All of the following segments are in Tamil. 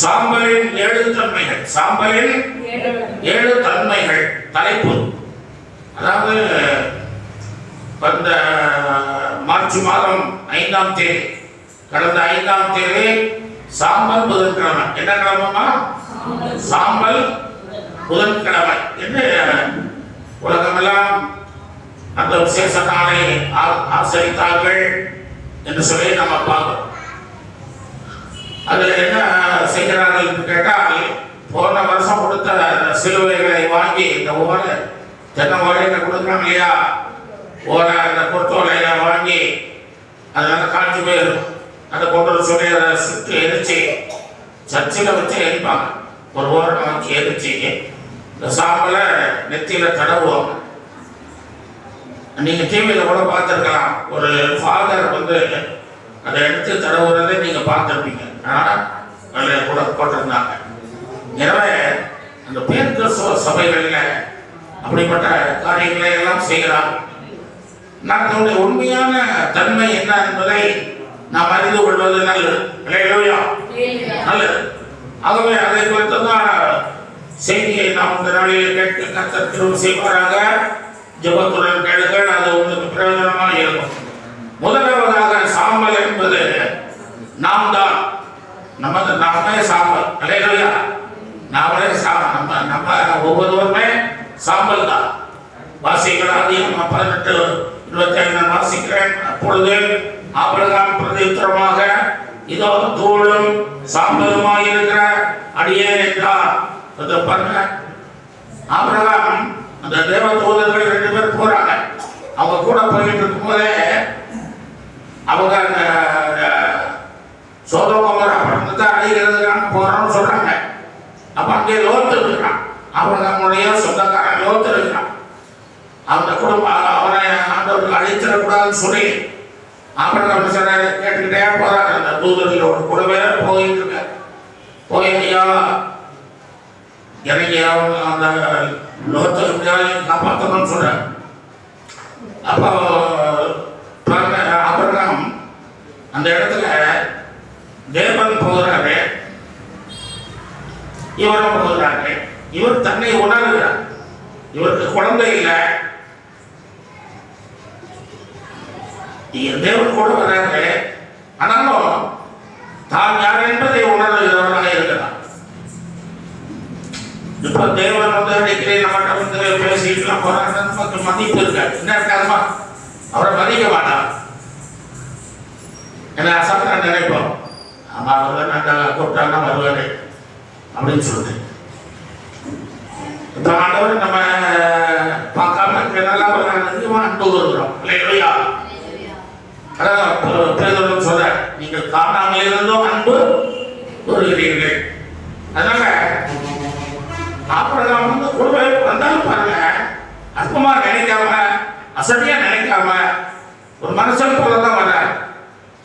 சாம்பலின் ஏழு தன்மைகள். சாம்பலின் ஏழு தன்மைகள். தலைப்பு. அதாவது வந்த மார்ச் மாதம் ஐந்தாம் தேதி கடந்த ஐந்தாம் தேதி சாம்பல் புதன்கிழமை. என்ன கிழமமா சாம்பல் புதன்கிழமை. என்று உலகமெல்லாம் அந்த விசேஷ நாளை ஆ- ஆசரித்தார்கள் என்று சொல்லி நம்ம பார்க்கிறோம். அதில் என்ன செய்கிறார்கள் என்று கேட்டால் போன வருஷம் கொடுத்த அந்த சிலுவைகளை வாங்கி இந்த ஓலை தென்னை ஓலையில கொடுக்குறாங்க இல்லையா? ஓலை அந்த கொத்தோலையில வாங்கி அதனால காய்ச்சி போயிடும். அந்த கொண்டு வந்து சொல்லி அதை எரிச்சு சர்ச்சில் வச்சு எரிப்பாங்க. ஒரு ஓரம் வச்சு எரிச்சு இந்த சாம்பலை நெத்தியில தடவுவோம். நீங்க டிவியில கூட பார்த்துருக்கலாம். ஒரு ஃபாதர் வந்து அதை எடுத்து தடவுறதை நீங்க பார்த்துருப்பீங்க. கூட போட்டிருந்தாங்க. எனவே அந்த பேர் கிறிஸ்துவ சபைகளில் அப்படிப்பட்ட காரியங்களை எல்லாம் செய்கிறார். நான் உண்மையான தன்மை என்ன என்பதை நாம் அறிந்து கொள்வது நல்லது. இல்லையா நல்லது. ஆகவே அதை குறித்து தான் செய்தியை நாம் இந்த நாளில் கேட்டு கத்தர் திரும்ப செய்வாராக. ஜபத்துடன் கேளுங்கள் அது உங்களுக்கு பிரயோஜனமாக இருக்கும். முதலாவதாக சாம்பல் என்பது நாம் தான். நமது நாமே சாம்பல் இல்லையா நாமளே சா நம்ம நம்ம ஒவ்வொருவருமே சாம்பல் தான் வாசிகள் அதிகம் பதினெட்டு இருபத்தி ஐந்து வாசிக்கிறேன் அப்பொழுது ஆபிரகாம் பிரதித்திரமாக இதோ தூளும் சாம்பலுமாய் இருக்கிற அடியே என்றார் அதை பாருங்க ஆபிரகாம் அந்த தேவ தூதர்கள் ரெண்டு பேர் போறாங்க அவங்க கூட போயிட்டு இருக்கும்போதே அவங்க அந்த சோதோமர் அப்புறத்தை அடிக்கிறதுக்காக போறோம்னு சொல்றாங்க அப்ப அங்கே லோத்து இருக்கிறான். ஆபிரகாமுடைய சொந்தக்காரன் லோத்து இருக்கிறான். அந்த குடும்பம் அவனை ஆண்டவருக்கு அழித்திடக்கூடாதுன்னு சொல்லி ஆபிரகாம் சொன்னாரு கேட்டுக்கிட்டே போறாங்க அந்த தூதர்களோட கூடவே போயிட்டு இருக்க போய் ஐயா இறங்கி அவங்க அந்த லோத்து எப்படியாவது காப்பாற்றணும்னு சொல்றாங்க அப்போ பாருங்க அந்த இடத்துல தேவன் போகிறாரு. இவரும் போகிறாரு இவர் தன்னை உணர்கிறார். இவருக்கு குழந்தை இல்லை. தேவன் கூட வராரு ஆனாலும் தான் யார் என்பதை உணர்கிறவராக இருக்கலாம் இப்ப தேவன் வந்து அடிக்கடி நம்மகிட்ட வந்து பேசிக்கலாம் போறாங்க நமக்கு மதிப்பு இருக்காது. என்ன இருக்காதுமா அவரை மதிக்க மாட்டான் என்ன அசாத்திர நினைப்போம். ஆமா அவர் நாங்கள் கூப்பிட்டாங்கன்னா வருவாரு. அப்படின்னு சொல்லுது இந்த ஆண்டவர் நம்ம பார்க்காம இருக்கிறனால அதிகமாக அன்பு வருகிறோம் இல்லையா அதான் சொல்ற நீங்கள் காணாமல் இருந்தும் அன்பு வருகிறீர்கள் அதனால அப்புறம் வந்து குடும்பம் வந்தாலும் பாருங்க அற்பமா நினைக்காம அசதியா நினைக்காம ஒரு மனுஷன் போல தான் வர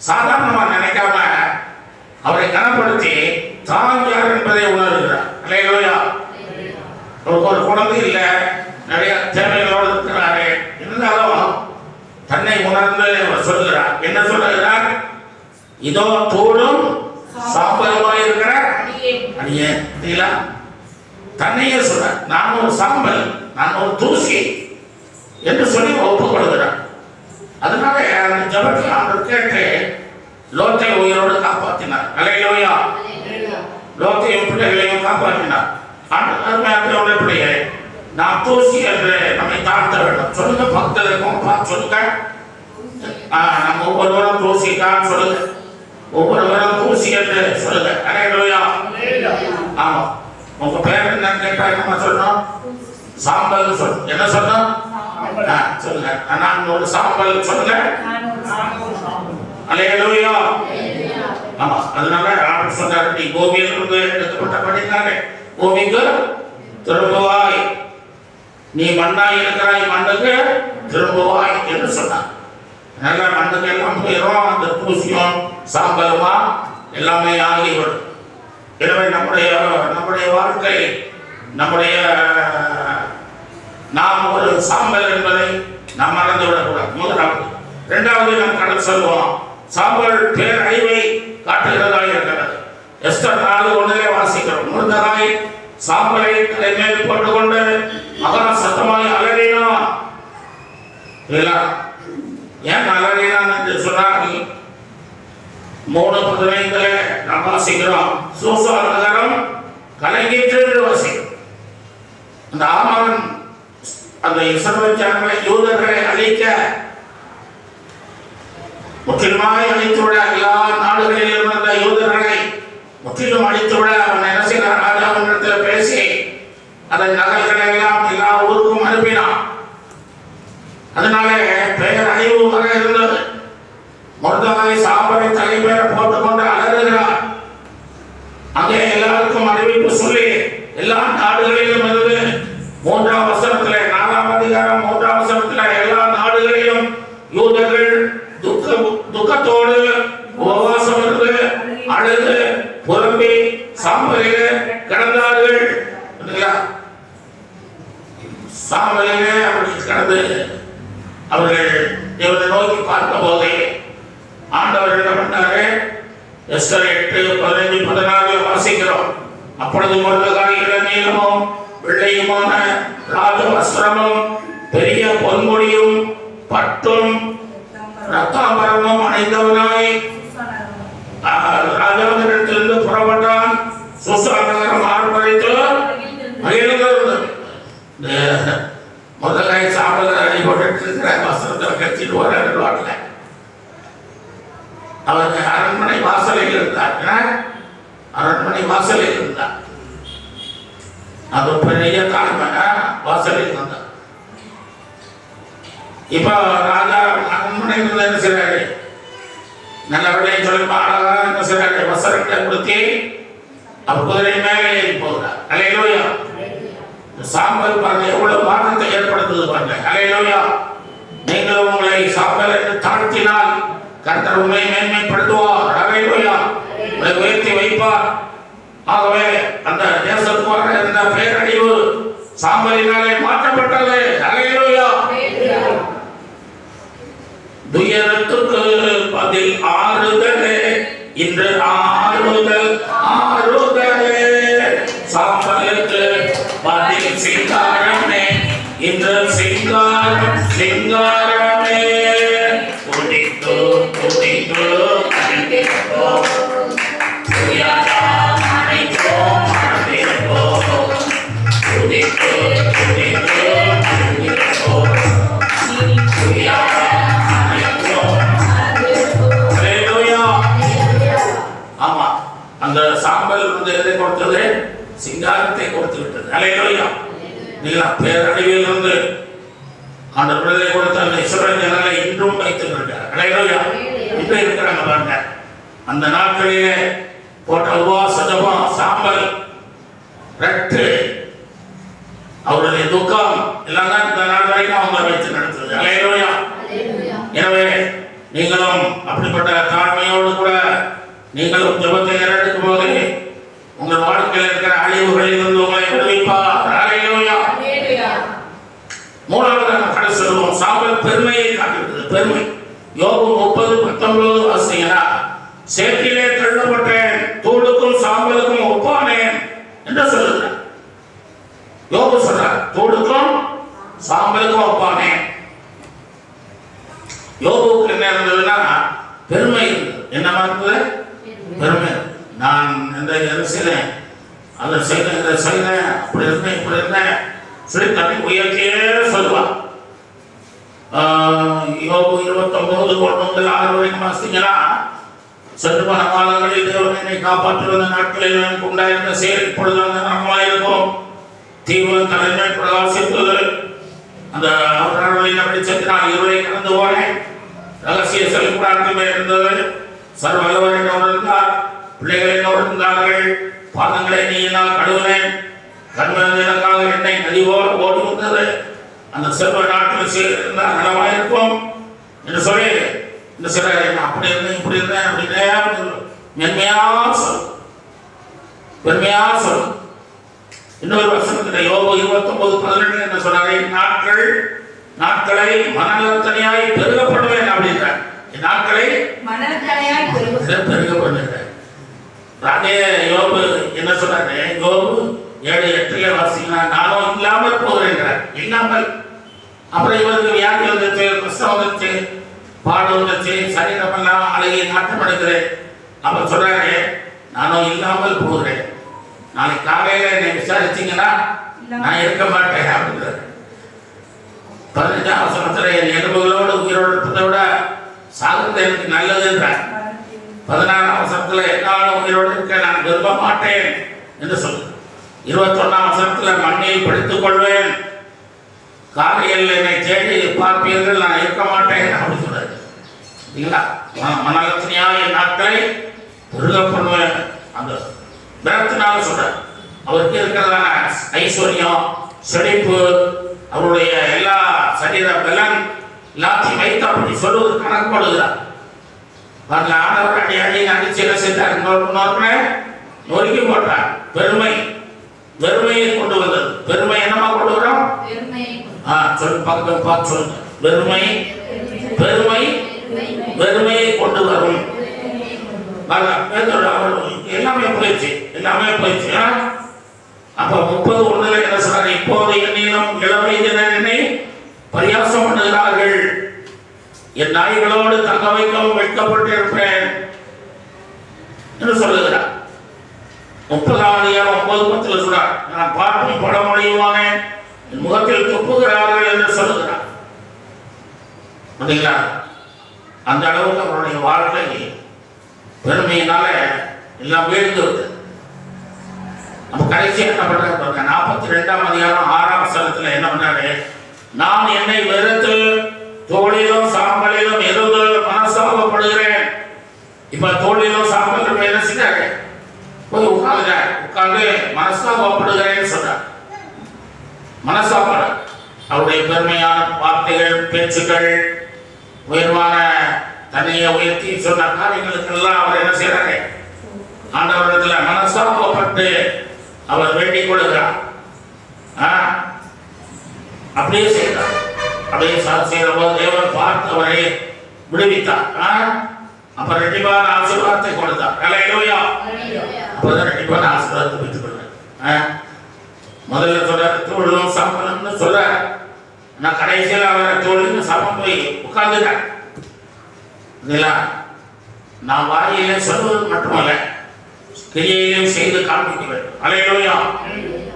சாதாரணமா நினைக்காம அவரை கனப்படுத்தி தான் யார் என்பதை உணர்கிறார். இல்லையா ஒரு குழந்தை இல்லை நிறைய தேவைகளோடு இருக்கிறாரு இருந்தாலும் தன்னை உணர்ந்து சொல்கிறார் என்ன சொல்லுகிறார்? இதோ தூளும் சாம்பலுமாய் இருக்கிற அடியே பார்த்தீங்களா தன்னையே சொல்ற நான் ஒரு சாம்பல் நான் ஒரு தூசி என்று சொல்லி ஒப்புக்கொள்கிறார். அதனால அந்த ஜபத்தில் அவர் கேட்டு லோத்தை உயிரோடு காப்பாற்றினார் அலையிலோயா லோத்தையும் பிள்ளைகளையும் காப்பாற்றினார். அருமையான பிள்ளைகளே நாம் தூசி என்று நம்மை தாழ்த்த வேண்டும். சொல்லுங்க பார்த்து சொல்லுங்க. ஆ, நம்ம ஒவ்வொருவரும் தூசி தான் சொல்லுங்க. ஒவ்வொருவரும் தூசி என்று சொல்லுங்க. அலையிலோயா ஆமா. உங்க பேர் என்னன்னு கேட்டா நம்ம சொல்லணும்? சாம்பல் சொல். என்ன சொல்லணும்? சொல்லுங்க. நான் ஒரு சாம்பல். சொல்லுங்க அலையலூயா ஆமா. அதனால ஆண்டவர் சொன்னார் நீ பூமியில் இருந்து எடுக்கப்பட்டபடினாலே கோபிக்கு திரும்புவாய் நீ மண்ணாய் இருக்கிறாய் மண்ணுக்கு திரும்புவாய் என்று சொன்னார். அதனால மண்ணுக்கு எல்லாம் போயிடும் அந்த தூசியும் சாம்பலுமா எல்லாமே ஆகிவிடும் எனவே நம்முடைய நம்முடைய வாழ்க்கை நம்முடைய நாம் ஒரு சாம்பல் என்பதை நாம் மறந்து விடக்கூடாது. முதலாவது இரண்டாவது நாம் கடல் சொல்வோம். சாம்பல் பேரழிவை காட்டுகிறதா இருக்கிறது. எஸ்டர் நாலு ஒன்றிலே வாசிக்கிறோம். முருந்தகாய் சாம்பலை தலைமேல் போட்டுக்கொண்டு மகா சத்தமாய் அலறினான் இல்லையா ஏன் அலறினான் என்று சொன்னால் மூணு பதினைந்துல நாம் வாசிக்கிறோம். சூசா நகரம் கலங்கிற்று என்று வாசிக்கிறோம். அந்த ஆமரன் அந்த இஸ்ரவேல் யூதர்களை அழிக்க முற்றிலுமாய் அழித்துவிட எல்லா நாடுகளிலும் முற்றிலும் அழித்துவிட அவன் என்ன செய்தார் ராஜாவினிடத்தில் பேசி அதன் நகல்களை எல்லாம் எல்லா ஊருக்கும் அனுப்பினான். அதனாலே பெயர் அழிவு வர இருந்தது. மொத்தமாய் சாம்பலை தலைமையில போட்டுக்கொண்டு அலறுகிறார். அங்கே எல்லாருக்கும் அறிவிப்பு சொல்லி எல்லா நாடுகளிலும் இருந்து மூன்றாம் வசனத்திலே நாலாம் அதிகாரம் மூன்றாம் வசனத்திலே எல்லா நாடுகளிலும் யூதர்கள் துக்க துக்கத்தோடு உபவாசம் இருந்து அழுது புலம்பி சாம்பலிலே கிடந்தார்கள் இல்லையா? சாம்பலிலே அவர்கள் கடந்து அவர்கள் இவரை நோக்கி பார்த்த போதே ஆண்டவர் என்ன பண்ணாரு? எட்டு பதினைஞ்சு பதினாறு வாசிக்கிறோம். அப்பொழுது முருககாய் இளநீளமும் வெள்ளையுமான ராஜ வஸ்திரமும் பெரிய பொன்முடியும் பட்டும் ரத்தாம்பரமும் அணிந்தவனாய் ராஜாவினிடத்திலிருந்து சாப்பிட அடிபட்டு கட்சிட்டு வஸ்திரத்தை கட்டிட்டு வர அவர் அரண்மனை வாசலில் இருந்தார் அரண்மனை வாசலில் இருந்தார் அது பெரிய தாழ்மை வாசலில் இருந்தார் இப்போ ராஜா அரண்மனை என்ன செய்றாரு நல்லபடியாக சொல்லி அழகா என்ன செய்றாரு வசரங்களை கொடுத்து அவர் குதிரை மேலே ஏறி போகிறார். அலையிலோயா சாம்பல் பாருங்க எவ்வளவு மாற்றத்தை ஏற்படுத்துது பாருங்க. அலையிலோயா. நீங்கள் உங்களை சாம்பல் என்று தாழ்த்தினால் கர்த்தர் உங்களை மேன்மைப்படுத்துவார். அலையிலோயா. உங்களை உயர்த்தி வைப்பார். ஆகவே அந்த தேசத்துக்கு இருந்த பேரழிவு சாம்பலினாலே மாற்றப்பட்டது. அலையிலோயா. துயரத்துக்கு பதில் ஆறுதலே. இன்று ஆறுதல் சிங்காரம் சிங்காரமே குடித்து குடித்து கண்டிப்போம் துயரம் அனைத்தும் மறந்திருப்போம் குடித்து குடித்து கண்டிப்போம் துயரம் அனைத்தும் Hallelujah. ஆமா அந்த சாம்பல் வந்து எதை கொடுத்தது? சிங்காரத்தை கொடுத்து விட்டது. அலையிலோயா நீங்களா பேரழிவில் இருந்து அந்த விடுதலை கொடுத்த அந்த இஸ்ரவேல் ஜனங்களை இன்றும் வைத்துக் இருக்கிறார் அலையிலோயா. இன்றும் இருக்கிறாங்க பாருங்க. அந்த நாட்களிலே போட்ட உபவாச ஜபம் சாம்பல் ரட்டு அவருடைய துக்கம் எல்லாம் தான் இந்த நாள் வரைக்கும் அவங்க வைத்து நடத்துது அலையிலோயா. எனவே நீங்களும் அப்படிப்பட்ட தாழ்மையோடு கூட நீங்களும் ஜபத்தை ஏறெடுக்கும் போது உங்கள் வாழ்க்கையில் இருக்கிற அழிவுகளில் இருந்து உங்களை விடுவிப்பார் ஹalleluya மூணாவது நம்ம கடை சொல்லுவோம் பெருமையை காட்டுகிறது. பெருமை. யோபு முப்பது பத்தொன்பது வாசிங்கன்னா சேற்றிலே தள்ளப்பட்டேன் தூளுக்கும் சாம்பலுக்கும் ஒப்பானேன் என்று சொல்லுகிறார். யோபு சொல்றார் தூளுக்கும் சாம்பலுக்கும் ஒப்பானேன். யோபுக்கு என்ன இருந்ததுன்னா பெருமை என்ன என்னமா இருந்தது பெருமை. நான் இந்த செய்தேன்? அதை செய்தேன் இதை செய்தேன் அப்படி இருந்தேன் இப்படி இருந்தேன். சொல்லி தன்னை உயர்த்தியே சொல்லுவான் யோபு இருபத்தொன்பது ஒன்று ஆறு வரைக்கும் வாசிங்கன்னா சென்று காலங்களில் தேவன் என்னை காப்பாற்றுவத நாட்களில் எனக்கு உண்டாயிருந்த செயல் இப்பொழுது அந்த நலமாயிருக்கும் தீவிர தலைமை பிரகாசித்தது அந்த அவர்களின் வெளிச்சத்தில் நான் இருவரை கடந்து போனேன் ரகசிய செல்குடாட்டமே இருந்தது சர்வ வல்லவர் என்னோடு இருந்தார் பிள்ளைகள் என்னோடு இருந்தார்கள் பாதங்களை நீ நான் கழுவினேன் கண்மன் என்னை நதி போல ஓடி வந்தது அந்த செல்வ நாட்டில் சேர்ந்தால் நலமாயிருக்கும் என்று சொல்லி இந்த சில அப்படி இருந்தேன் இப்படி இருந்தேன் அப்படின்னு மென்மையா சொல் பெருமையா சொல் இன்னொரு வசனத்தில் யோபு இருபத்தொன்பது பதினெட்டு என்ன சொன்னாரு நாட்கள் நாட்களை மனநலத்தனையாய் பெருகப்படுவேன் அப்படின்றார். நாட்களை மணற்கரையாய் பெருகும் பெருக பண்ணுறேன் அதே யோபு என்ன சொல்றாரு? யோபு ஏழு எட்டுல வாசிக்கலாம். நானும் இல்லாமல் போகிறேன் இல்லாமல் அப்புறம் இவருக்கு வியாதி வந்துச்சு கிறிஸ்தவம் வந்துச்சு பாடு வந்துச்சு சரீரமெல்லாம் அழகி நாட்டம் எடுக்கிறேன் அவர் சொல்றாரு நானும் இல்லாமல் போகிறேன். நாளைக்கு காலையில என்னை விசாரிச்சீங்கன்னா நான் இருக்க மாட்டேன் அப்படிங்கிறார் பதினஞ்சாம் வசனத்துல என் எலும்புகளோடு உயிரோடு இருப்பதை விட சாகுறது எனக்கு நல்லதுன்றார். பதினாறாம் வசனத்துல என்னாலும் உயிரோடு இருக்க நான் விரும்ப மாட்டேன் என்று சொல்லு இருபத்தொன்னாம் வசனத்துல மண்ணில் படித்துக் கொள்வேன் காலையில் என்னை தேடி பார்ப்பீர்கள் நான் இருக்க மாட்டேன் அப்படின்னு சொல்றாரு. சரிங்களா ம- என் நாட்களை பெருக பண்ணுவேன் அந்த பிரத்தினால சொல்றார். அவருக்கு இருக்கிறதான ஐஸ்வர்யம் செழிப்பு அவருடைய எல்லா சரீர பலன் எல்லாத்தையும் வைத்து அப்படி சொல்வது கணக்கு போடுகிறார் பாருங்க ஆடவர் அடி அடி அடிச்சு என்ன செஞ்சார் நோக்கின நொறுக்கி போட்டார். பெருமை பெருமையை கொண்டு வந்தது. பெருமை என்னமா கொண்டு வரோம் பெருமையை ஆ பக்கம் பெருமை பெருமை வெறுமையை கொண்டு வரும். எல்லாமே போயிடுச்சு எல்லாமே போயிடுச்சு. அப்ப முப்பது ஒண்ணுல என்ன சொல்றாரு? இப்போது நீளம் இளமை என்னை பரியாசம் பண்ணுகிறார்கள். என் நாய்களோடு தங்க வைக்கவும் வெட்கப்பட்டு இருப்பேன் என்று சொல்லுகிறார் முப்பதாம் அதிகாரம் ஒன்பது பத்துல சொல்றார் நான் பார்க்கும் படமொழியுமானேன் என் முகத்தில் துப்புகிறார்கள் என்று சொல்லுகிறார். பார்த்தீங்களா அந்த அளவுக்கு அவருடைய வாழ்க்கை பெருமையினால எல்லாம் வீழ்ந்து விட்டது. நம்ம கடைசி என்ன பண்றாங்க நாற்பத்தி ரெண்டாம் அதிகாரம் ஆறாம் சலத்துல என்ன பண்றாரு? நான் என்னை வெறுத்து தோழிலும் சாம்பலிலும் எரிந்து மனசாபப்படுகிறேன் இப்ப தோழிலும் சாம்பலும் என்ன செய்றாரு? போய் உட்காந்து உட்கார்ந்து மனசாபப்படுகிறேன்னு சொன்னார் மனசாபட அவருடைய பெருமையான வார்த்தைகள் பேச்சுக்கள் உயர்வான தன்னையை உயர்த்தி சொன்ன காரியங்களுக்கெல்லாம் அவர் என்ன செய்யறாரு ஆண்டவரிடத்துல மனசாபப்பட்டு அவர் வேண்டிக் கொள்கிறார்? அப்படியே செய்தார் அப்படியே சா- செய்த போது தேவன் பார்த்து அவரை விடுவித்தார்? அப்ப ரெட்டிப்பான ஆசீர்வாதத்தை கொடுத்தார். அலையிலோயா. அப்பதான் ரெட்டிப்பான ஆசீர்வாதத்தை பெற்றுக் ஆ? முதல்ல சொல்றாரு தோளும் சாப்பிடணும்னு சொல்றாரு நான் கடைசியில் அவர் தோளும் சாப்பிட போய் உட்கார்ந்துட்டார் இல்லைங்களா? நான் வாயிலே சொல்வது மட்டுமல்ல கிரியையிலும் செய்து காண்பிக்கிறேன் வேண்டும் அலையிலோயா.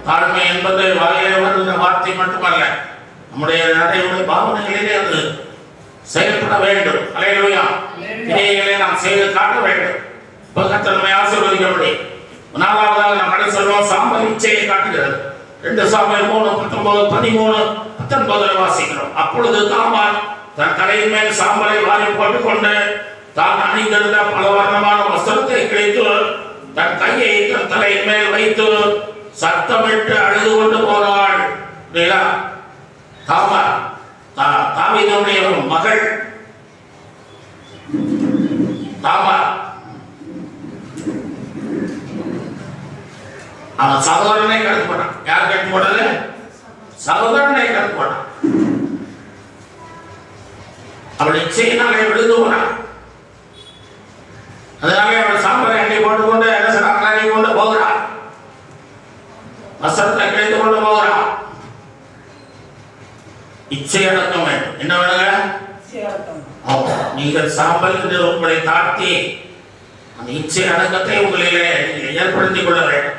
தாழ்மை என்பது வாயிலே வருகிற வார்த்தை மட்டுமல்ல நம்முடைய நடைமுறை பாவனைகளிலே அது செயல்பட வேண்டும். அலையிலோயா. கிரியைகளை நாம் செய்து காட்ட வேண்டும். பக்கத்தில் நம்மை முடியும். நாலாவதாக நாம் கடை சொல்வோம் சாம்பல் இச்சையை காட்டுகிறது. ரெண்டு சாம்பல் மூணு பத்தொன்பது பதிமூணு பத்தொன்பதுல வாசிக்கிறோம். அப்பொழுது தாமான் தன் தலையின் மேல் சாம்பலை வாரி போட்டுக்கொண்டு தான் அணிந்திருந்த பல வர்ணமான வஸ்திரத்தை கிழித்து தன் கையை தன் தலையின் மேல் வைத்து சத்தமிட்டு அழுது கொண்டு போனாள். இல்லையா தாமார் தாவிதனுடைய மகள். தாமார் அவன் சகோதரனை கடத்து போனான் யார் கடத்து போனது சகோதரனை கடத்து போனான் அவள் இச்சையினாலே விழுந்து போனான். அதனாலே அவள் சாம்பலை அள்ளி போட்டுக்கொண்டு என்ன செய்றாங்க கொண்டு போகிறாள் வசனத்தை கிழித்து கொண்டு போகிறாள் இச்சை அடக்கம் வேண்டும். என்ன வேணுங்க. நீங்கள் சாம்பல் என்று உங்களை தாழ்த்தி அந்த இச்சை அடக்கத்தை உங்களிலே ஏற்படுத்திக் கொள்ள வேண்டும்.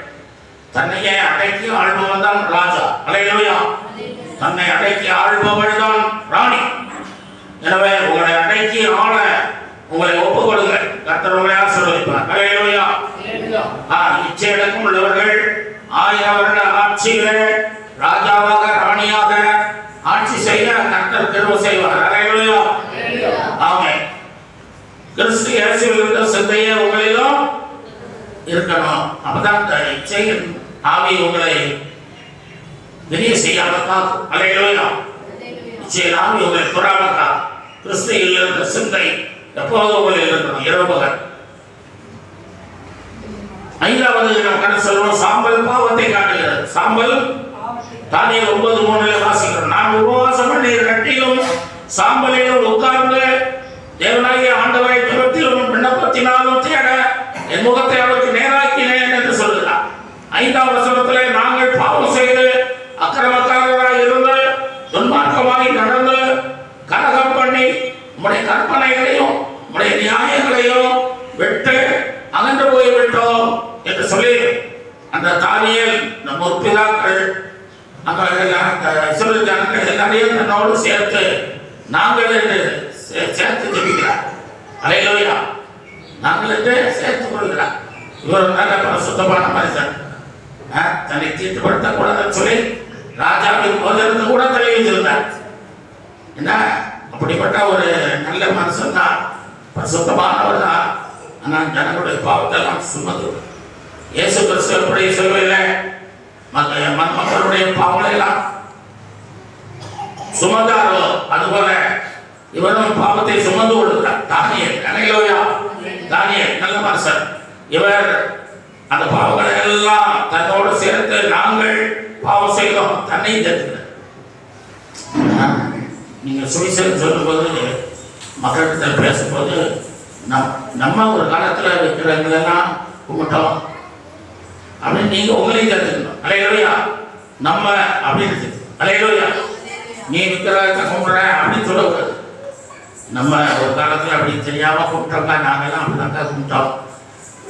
தன்னையே அடக்கி ஆள்பவன் தான் ராஜா. அலையிலோயா. தன்னை அடக்கி ஆள்பவள் தான் ராணி. எனவே உங்களை அடக்கி ஆள உங்களை ஒப்புக் கொடுங்க கர்த்தர் உங்களை ஆசீர்வதிப்பார். அலையிலோயா. ஆ இச்சை அடக்கம் உள்ளவர்கள் ஆயிரம் வருட ஆட்சியிலே ராஜாவாக ராணியாக ஆட்சி செய்ய கர்த்தர் திரும்ப செய்வார். அலையிலோயா. ஆமென். கிறிஸ்து இருந்த சிந்தையே உங்களிலும் இருக்கணும். அப்பதான் இந்த இச்சையின் ஆவி உங்களை வெளியே செய்யாம காக்கும். அலையிலோயா இச்சையின் ஆவி உங்களை துறாம காக்கும். கிறிஸ்துவில் இருந்த சிந்தை எப்போதும் உங்களில் இருக்கணும் இரவு பகல் ஐந்தாவது நாம் கடை சொல்றோம் சாம்பல் பாவத்தை காட்டுகிறது. சாம்பல் தானியல் ஒன்பது மூணுல வாசிக்கிறோம். நான் உபவாசம் பண்ணி கட்டிலும் சாம்பலிலும் உட்கார்ந்து தேவனாகிய ஆண்டவரை துரத்திலும் விண்ணப்பத்தினாலும் தேட என் முகத்தை அவருக்கு நேராக ஐந்தாம் வசனத்திலே நாங்கள் பாவம் செய்து அக்கிரமக்காரராய் இருந்து துன்மார்க்கமாய் நடந்து கலகம் பண்ணி உம்முடைய கற்பனைகளையும் உம்முடைய நியாயங்களையும் விட்டு அகன்று போய்விட்டோம் என்று சொல்லி அந்த தானியல் நம்ம பிதாக்கள் அந்த இஸ்ரேல் ஜனங்கள் எல்லாரையும் தன்னோடு சேர்த்து நாங்கள் என்று சே- சேர்த்து ஜெபிக்கிறார். அலையிலோயா. நாங்கள் என்று சேர்த்துக் கொள்கிறார் இவர் ஒரு நல்ல பரிசுத்தமான மனிதன். தன்னை தீட்டுப்படுத்த கூடாதுன்னு சொல்லி ராஜாவின் போதிலிருந்து கூட தள்ளி வச்சிருந்தார் என்ன? அப்படிப்பட்ட ஒரு நல்ல மனுஷன் தான். பரிசுத்தமானவர் தான். ஆனால் ஜனங்களுடைய பாவத்தை எல்லாம் சுமந்து இயேசு கிறிஸ்து எப்படி மக்களுடைய பாவங்களை எல்லாம் சுமந்தாரோ? அதுபோல இவரும் பாவத்தை சுமந்து கொள்கிறார். தானியல் அனைலோயா தானியல் நல்ல மனுஷன். இவர் அந்த பாவங்களை எல்லாம் தன்னோடு சேர்த்து நாங்கள் பாவம் செய்தோம் தன்னை தத்துக்கிறார் நீங்க சுவிசேஷம் சொல்லும்போது மக்கள்கிட்ட பேசும்போது நம் நம்ம ஒரு காலத்தில் இருக்கிறவங்களெல்லாம் கும்பிட்டோம். அப்படின்னு நீங்க உங்களையும் சேர்த்துக்கணும் அலையிலோயா. நம்ம அப்படின்னு அலையிலோயா. நீ விற்கிறத கும்பிட்ற அப்படின்னு சொல்லக்கூடாது. நம்ம ஒரு காலத்துல அப்படி தெரியாம கும்பிட்டோங்க நாங்கெல்லாம் அப்படிதாங்க கும்பிட்டோம்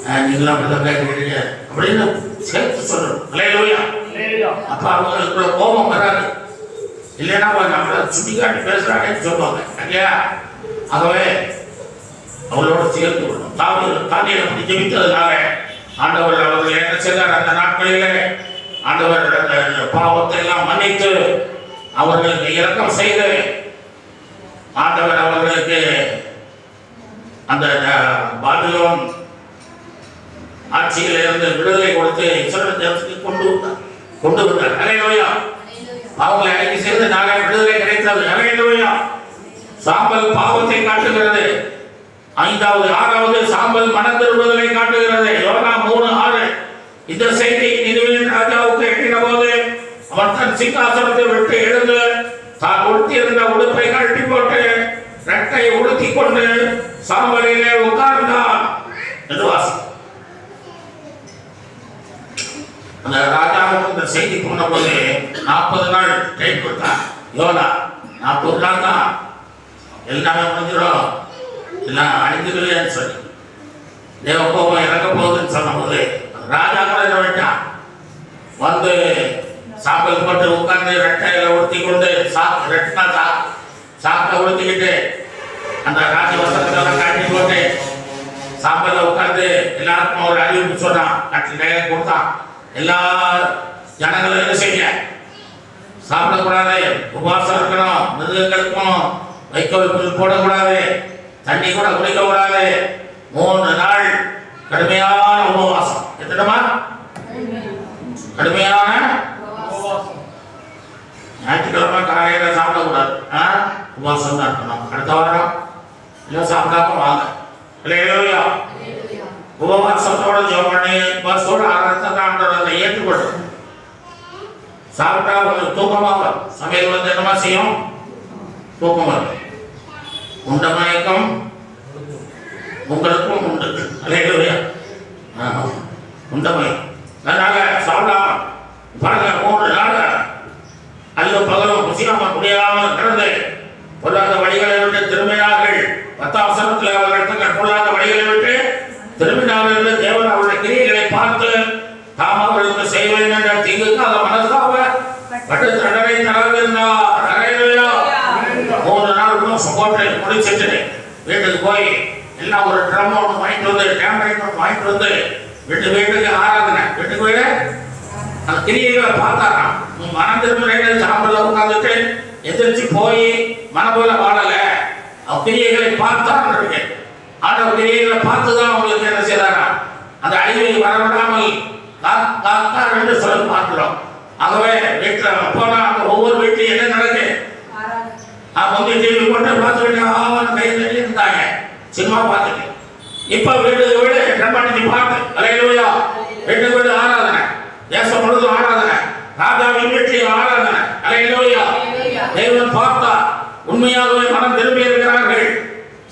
நீங்களும் அப்படிதாங்க இருக்கிறீங்க. அப்படின்னு சேர்த்து சொல்லணும். அலையிலோயா. அப்ப அவங்களுக்குள்ள கோபம் வராது. இல்லைன்னா நம்மள சுட்டிக்காட்டி பேசுறாங்கன்னு சொல்லுவாங்க. ஐயா ஆகவே அவளோட சேர்த்து விடணும் தாவி தானியை அப்படி ஜெபித்ததுனால. ஆண்டவர் அவர்கள் என்ன செய்தார் அந்த நாட்களிலே ஆண்டவர் அந்த பாவத்தை எல்லாம் மன்னித்து அவர்களுக்கு இரக்கம் செய்து ஆண்டவர் அவர்களுக்கு அந்த பாபிலோன் ஆட்சியில இருந்து விடுதலை கொடுத்து இஸ்ரவேல் தேசத்துக்கு கொண்டு வந்தார். கொண்டு வந்தார். அலையிலோயா அவங்களை அடக்கி சேர்ந்து நாங்கள் விடுதலை கிடைத்தது. அலையிலோயா சாம்பல் பாவத்தை காட்டுகிறது. ஐந்தாவது ஆறாவது சாம்பல் மன திரும்புதலை காட்டுகிறது. யோனா மூணு ஆறு. இந்த செய்தி நிறுவன ராஜாவுக்கு எட்டின போது அவர் தன் சிங்காசனத்தை விட்டு எழுந்து தான் உடுத்தியிருந்த உடுப்பை கழட்டி போட்டு ரெட்டை உடுத்தி கொண்டு சாம்பலிலே உட்கார்ந்தான் என்று வாசி. அந்த ராஜாவுக்கு இந்த செய்தி போன போது நாற்பது நாள் டைம் கொடுத்தான். யோனா நாற்பது நாள் தான் எல்லாமே முடிஞ்சிடும் எல்லாம் அழிஞ்சிருவேன்னு சொல்லி. தேவகோபம் இறங்க போகுதுன்னு சொன்னபோது ராஜா கூட என்ன பண்ணிட்டான் வந்து சாம்பல் போட்டு உட்கார்ந்து ரெட்டையில உடுத்தி கொண்டு சாக்கு ரெட்டினா சாக்கு சாக்கை உடுத்திக்கிட்டு அந்த ராஜவசனத்தெல்லாம் காட்டி போட்டு சாம்பல்ல உட்கார்ந்து எல்லாருக்கும் ஒரு அறிவிப்பு சொன்னான். கட்டில கொடுத்தான். எல்லா ஜனங்களும் என்ன செய்ய? சாப்பிடக்கூடாது. உபவாசம் இருக்கணும். மிருகங்களுக்கும் வைக்கோல் புல் போடக்கூடாது. தண்ணி கூட குடிக்க கூடாது. மூணு நாள் கடுமையான உபவாசம். எத்தனமா? கடுமையான ஞாயிற்றுக்கிழமை காலையில சாப்பிடக்கூடாது. ஆ? உபவாசம் தான் இருக்கணும். அடுத்த வாரம் இல்லை சாப்பிடாம வாங்க. இல்லையா உபவாசத்தோட ஜெபம் பண்ணி உபவாசத்தோட ஆரம்பத்தை ஆண்டவரை ஏற்றுக்கொள்ளும். சாப்பிட்டா உங்களுக்கு தூக்கமா வரும். சமையல் வந்து என்னமா செய்யும்? தூக்கம் வரும். உண்ட மயக்கம் உங்களுக்கும் உண்டு. அலையிலுயா உண்ட மயக்கம் அதனால சாப்பிடாம பாருங்க மூன்று நாள் அல்ல பகலும் குசியாம முடியாமல் கிடந்து பொல்லாத வழிகளை விட்டு திரும்பினார்கள். பத்தாம் வசனத்தில் அவர்கள் தங்கள் பொல்லாத வழிகளை விட்டு திரும்பினார்கள் தேவன் அவருடைய கிரியைகளை பார்த்து தாம் அவர்களுக்கு செய்வேன் என்ற தீங்குக்கு அதை மனசாக பட்டு தண்டனை தரவிருந்தார் நாள் உபவாசம் வீட்டுக்கு போய் எல்லாம் ஒரு ட்ரம் ஒன்று வாங்கிட்டு வந்து டேம்லைட் ஒன்று வாங்கிட்டு வந்து வீட்டு வீட்டுக்கு ஆராதனை. வீட்டுக்கு போய் அந்த கிரியைகளை பார்த்தாராம். உன் மனம் திருமுறைகள் சாம்பல்ல உட்காந்துட்டு எதிர்த்து போய் மனபோல வாழல. கிரியைகளை பார்த்தான் இருக்கு. ஆண்டவர் கிரியைகளை பார்த்து தான் அவங்களுக்கு என்ன செய்தாரா அந்த அழிவை வரவிடாமல் கா- காத்தார் என்று சொல்லி பார்க்கிறோம். ஆகவே வீட்டில் போனா அங்க ஒவ்வொரு வீட்லையும் என்ன நடக்குது? அவங்க டிவி போட்டு பார்த்துக்கிட்டு ஆவன் கை தள்ளி இருந்தாங்க. சினிமா பார்த்துட்டு. இப்ப வீட்டுக்கு வீடு பிரம்மாண்டி பாட்டு. அலையிலுயா. வீட்டுக்கு வீடு ஆராதனை. தேசம் முழுதும் ஆராதனை. ராஜாவின் வீட்டில் ஆராதனை. அலையிலுயா. தேவன் பார்த்தா உண்மையாகவே மனம் திரும்பி இருக்கிறார்கள்.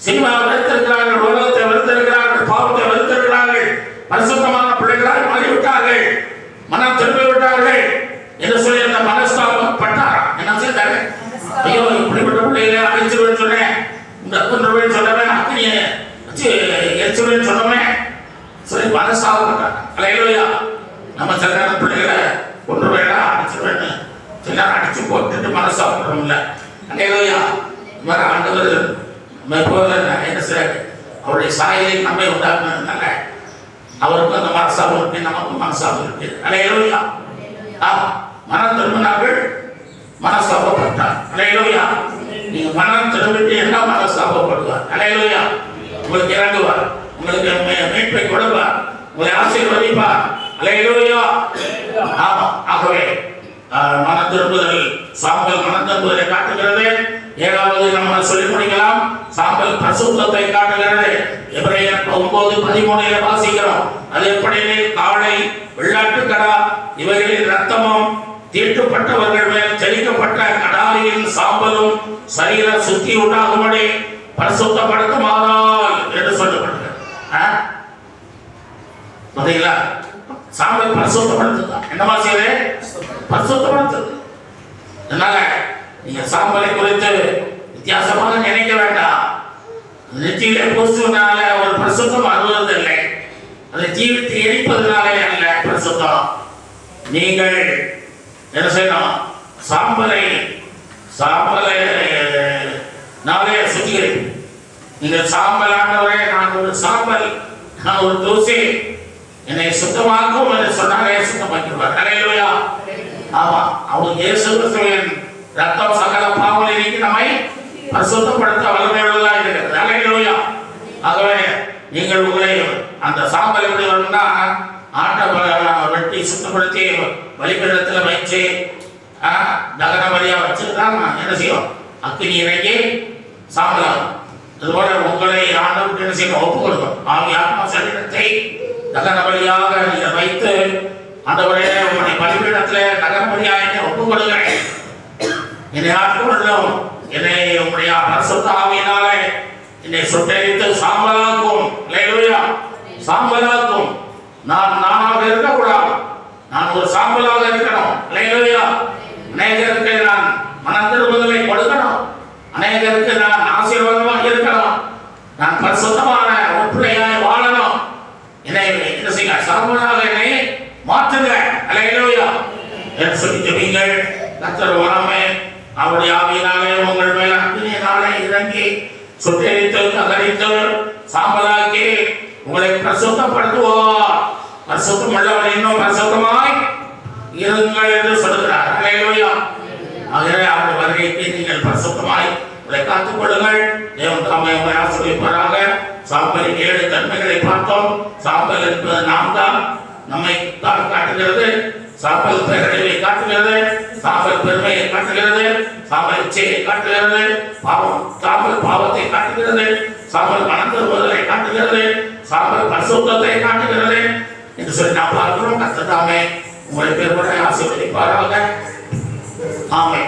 சினிமா வெறுத்திருக்கிறார்கள் உலகத்தை வெறுத்திருக்கிறார்கள் பாவத்தை வெறுத்திருக்கிறார்கள் பரிசுத்தமான பிள்ளைகளாய் மாறிவிட்டார்கள் மனம் திரும்பி விட்டார்கள் என்று சொல்லி அந்த மனஸ்தாபம் பட்டாராம் என்ன செய்தாரு ஐயோ இப்படிப்பட்ட பிள்ளைகளை அழிச்சிருவேன்னு சொன்னேன் இந்த கொன்றுவேன்னு சொன்னவன் அக்னியை வச்சு எரிச்சிருவேன்னு சொன்னவன் சொல்லி மனஸ்தாபப்பட்டார் அலையிலோயா நம்ம சில நேரம் பிள்ளைகளை கொன்று வேண்டாம் அடிச்சிருவேன்னு சில நேரம் அடிச்சு போட்டுட்டு மனஸ்தாபப்படுறோம்ல அலையிலோயா இந்த மாதிரி ஆண்டவர் நம்ம போல என்ன செய்றாரு அவருடைய சாயலை நம்மை உண்டாக்குனதுனால அவருக்கும் அந்த மனசாபம் இருக்கு நமக்கும் மனசாபம் இருக்கு. அலையிலோயா. மனம் திரும்பினார்கள் மனஸ்தாபப்பட்டார் அலையிலோயா. நீங்க மனம் திரும்பிட்டு என்ன மனஸ்தாபப்படுவார் அலையிலோயா. உங்களுக்கு இறங்குவார். உங்களுக்கு மீட்பை கொடுப்பார். உங்களை ஆசீர்வதிப்பார். அலையிலோயா. ஆமா ஆகவே மனம் திரும்புதல் சாம்பல் மனம் திரும்புதலை காட்டுகிறது. ஏழாவது நம்ம சொல்லி முடிக்கலாம். சாம்பல் பிரசுத்தத்தை காட்டுகிறது. எபிரேயர் ஒன்பது பதிமூணுல வாசிக்கிறோம். அது எப்படி காளை வெள்ளாட்டுக்கடா இவைகளின் ரத்தமும் தீட்டுப்பட்டவர்கள் மேல் தெளிக்கப்பட்ட கடாரியின் சாம்பலும் சரீர சுத்தி உண்டாகும்படி பரிசுத்தப்படுத்துமானால் என்று சொல்லப்படுகிறது ஆ? பாத்தீங்களா சாம்பல் பரிசுத்தப்படுத்துதா என்னமா செய்யுது பரிசுத்தப்படுத்துது அதனால நீங்க சாம்பலை குறித்து வித்தியாசமாக நினைக்க வேண்டாம். நெற்றியிலே பூசுவதனால ஒரு பிரசுத்தம் வருவதில்லை அதை தீவிட்டு எரிப்பதனாலே அல்ல பிரசுத்தம். நீங்கள் என்ன செய்யணும்? சாம்பலை சாம்பலை நாளே சுத்திகரிப்பு நீங்கள் சாம்பல் ஆண்டவரே நான் ஒரு சாம்பல் நான் ஒரு தூசி. என்னை சுத்தமாக்கும் என்று சொன்னாலே சுத்தமாக்கிடுவார் அலையிலுயா? ஆமா. அவங்க இயேசு கிறிஸ்துவின் ரத்தம் சகல பாவங்களை நீக்கி நம்மை பரிசுத்தப்படுத்த வல்லமையுள்ளதா இருக்கிறது அலையிலோயா ஆகவே நீங்கள் உங்களை அந்த சாம்பல் எப்படி வரும்னா ஆட்டை வெட்டி சுத்தப்படுத்தி வழிபடத்தில் வச்சு ஆ, வழியாக பலியா வச்சுதான் என்ன செய்யும் அக்னி இறங்கி சாம்பலாகும் அதுபோல உங்களை ஆண்டவருக்கு என்ன செய்யணும் ஒப்பு கொடுக்கும் ஆவி ஆத்மா சரீரத்தை தகன வழியாக நீங்கள் வைத்து ஆண்டவரே உங்களுடைய பலிபீடத்தில் தகன வழியாக என்னை ஒப்பு கொடுக்கிறேன். என்னை ஆட்கொள்ளும் என்னை உங்களுடைய பரிசுத்த ஆவியினாலே என்னை சுட்டரித்து சாம்பலாக்கும். அல்லேலூயா சாம்பலாக்கும். நான் நானாக இருக்கக்கூடாது. நான் ஒரு சாம்பலாக இருக்கணும். இல்லையா அநேகருக்கு நான் மனம் கொடுக்கணும். அநேகருக்கு நான் ஆசீர்வாதமாக இருக்கணும். நான் பரிசுத்தமாக ஒரு பிள்ளையாய் வாழணும் என்னை என்ன செய்ய சாம்பலாக என்னை மாற்றுங்க அல்லேலூயா என்று சொல்லி ஜெபிங்கள் கர்த்தர் வரமே அவருடைய ஆவியினாலே உங்கள் மேல் அக்னியினாலே இறங்கி சுட்டரித்து அகரித்து சாம்பலாக்கி உங்களை பிரசுத்தப்படுத்துவார். பிரசுத்தம் உள்ளவர் இன்னும் பிரசுத்தமாய் இருங்கள் என்று சொல்கிறார் அல்லேலூயா ஆகவே அவர் வருகைக்கு நீங்கள் பிரசுத்தமாய் உங்களை காத்துக் கொள்ளுங்கள். தேவன் தாமே உங்களை ஆசிரியப்பாராக சாம்பலின் ஏழு தன்மைகளை பார்த்தோம். சாம்பல் என்பது நாம் தான் நம்மை தான் காட்டுகிறது. சாம்பல் பேரழிவை காட்டுகிறது. சாம்பல் பெருமையை காட்டுகிறது. சாம்பல் இச்சையை காட்டுகிறது. பாவம் சாம்பல் பாவத்தை காட்டுகிறது. சாம்பல் மனம் தருவதை காட்டுகிறது. சாம்பல் பரிசுத்தத்தை காட்டுகிறது. என்று சொல்லி நாம் பார்க்கிறோம். கத்ததாமே உங்களை பெருமுறை ஆசீர்வதிப்பாராக. ஆமை